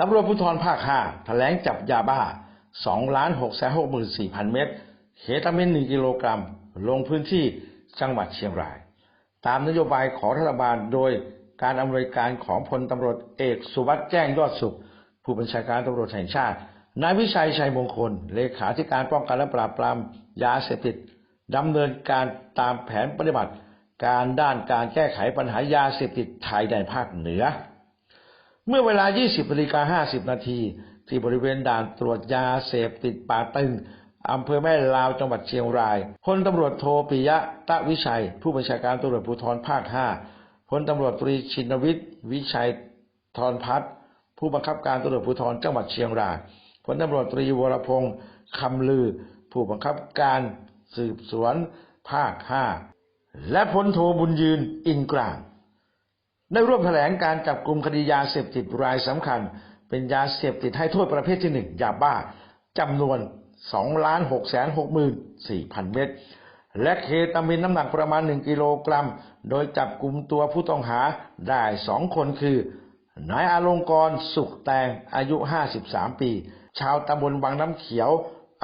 ตำรวจภูธรภาค5แถลงจับยาบ้า2ล้าน6 6 4 0 0 0 เม็ดเคตามีน1กิโลกรัม ลงพื้นที่จังหวัดเชียงราย ตามนโยบายของรัฐบาลโดยการอำนวยการของพลตำรวจเอกสุวัสด์แจ้งยอดสุข ผู้บัญชาการตำรวจแห่งชาติ นายวิชัยชัยมงคล เลขาธิการป้องกันและปราบปรามยาเสพติดดำเนินการตามแผนปฏิบัติ การด้านการแก้ไขปัญหายาเสพติดไทยแดนภาคเหนือ เมื่อเวลา 20นาฬิกา50 นาที ที่บริเวณด่านตรวจยาเสพติดป่าตึงอำเภอแม่ลาวจังหวัดเชียงราย พลตำรวจโทปิยะตะวิชัย ผู้บัญชาการตำรวจภูธรภาค 5 พลตำรวจตรีชินวิทย์ วิชัยทรพัฒน์ผู้บังคับการตำรวจภูธรจังหวัดเชียงราย พลตำรวจตรีวรพงษ์คำลือ ผู้บังคับการสืบสวนภาค 5 และพลโทบุญยืนอินกลาง ได้ร่วมแถลงการจับกลุ่มคดียาเสพติดรายสำคัญ เป็นยาเสพติดให้โทษประเภทที่หนึ่งยาบ้าจำนวน2ล้าน6แสน6หมื่น4พันเม็ดและเคตามีนน้ำหนักประมาณ 1 กิโลกรัม โดยจับกลุ่มตัวผู้ต้องหาได้สองคนคือนายอาลงกรสุขแตงอายุ 53 ปี ชาวตำบลบางน้ำเขียว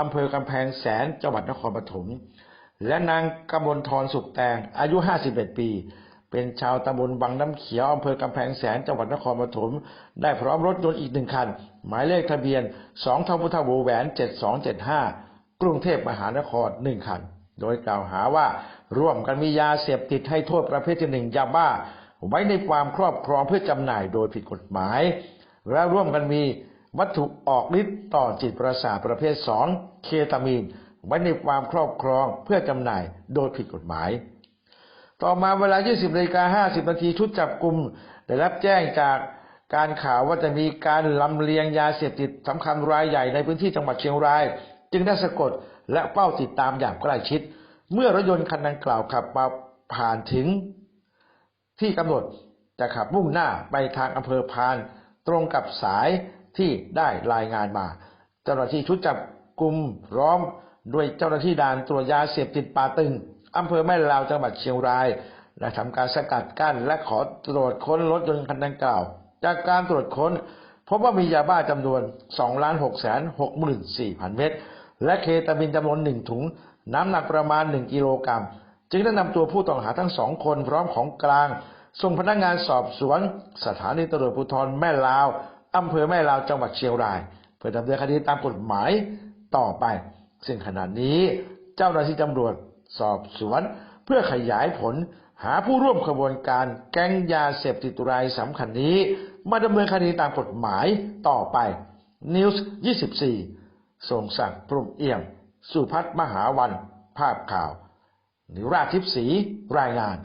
อำเภอกำแพงแสนจังหวัดนครปฐมและนางกำมลทรสุขแตงอายุ 51 ปี เป็นชาวตำบลบางน้ำเขียวอำเภอกำแพงแสนจังหวัดนครปฐมได้พร้อมรถยนต์อีกหนึ่งคัน หมายเลขทะเบียน2ทพุทธบูแหวน 7275 กรุงเทพมหานครหนึ่งคัน โดยกล่าวหาว่าร่วมกันมียาเสพติดให้โทษประเภทที่หนึ่งยาบ้า ไว้ในความครอบครองเพื่อจำหน่ายโดยผิดกฎหมาย และร่วมกันมีวัตถุออกฤทธิ์ต่อจิตประสาทประเภท2เคตามีน ไว้ในความครอบครองเพื่อจำหน่ายโดยผิดกฎหมาย ต่อมาเวลา 20นาฬิกา50นาทีชุดจับกลุ่มได้รับแจ้งจากการข่าวว่าจะมีการลำเลียงยาเสพติดสำคัญรายใหญ่ในพื้นที่จังหวัดเชียงราย จึงได้สะกดและเฝ้าติดตามอย่างใกล้ชิด เมื่อรถยนต์คันดังกล่าวขับมาผ่านถึง ที่กำหนดจะขับมุ่งหน้าไปทางอำเภอพาน ตรงกับสายที่ได้รายงานมาเจ้าหน้าที่ชุดจับกลุ่มร้อมด้วยเจ้าหน้าที่ด่านตรวจยาเสพติดป่าตึง อำเภอแม่ลาวจังหวัดเชียงรายได้ทำการสกัดกั้นและขอตรวจค้นรถยนต์คันดังกล่าว จากการตรวจค้น พบว่ามียาบ้าจำนวน2ล้าน6แสน6หมื่น4พันเม็ดและเคตามีนจำนวนหนึ่งถุง น้ำหนักประมาณ 1 กิโลกรัม จึงได้นำตัวผู้ต้องหาทั้งสองคนพร้อมของกลาง ส่งพนักงานสอบสวน สถานีตำรวจภูธรแม่ลาวอำเภอแม่ลาวจังหวัดเชียงราย เพื่อดำเนินคดีตามกฎหมายต่อไป ซึ่งขณะนี้เจ้าหน้าที่ตำรวจ สอบสวน เพื่อขยายผลหาผู้ร่วมขบวนการแก๊งยาเสพติดรายสำคัญนี้ มาดำเนินคดีตามกฎหมายต่อไป News 24ส่งสั่งปรุมเอี่ยม สุพัฒน์มหาวัน ภาพข่าว นิราธิพศรีรายงาน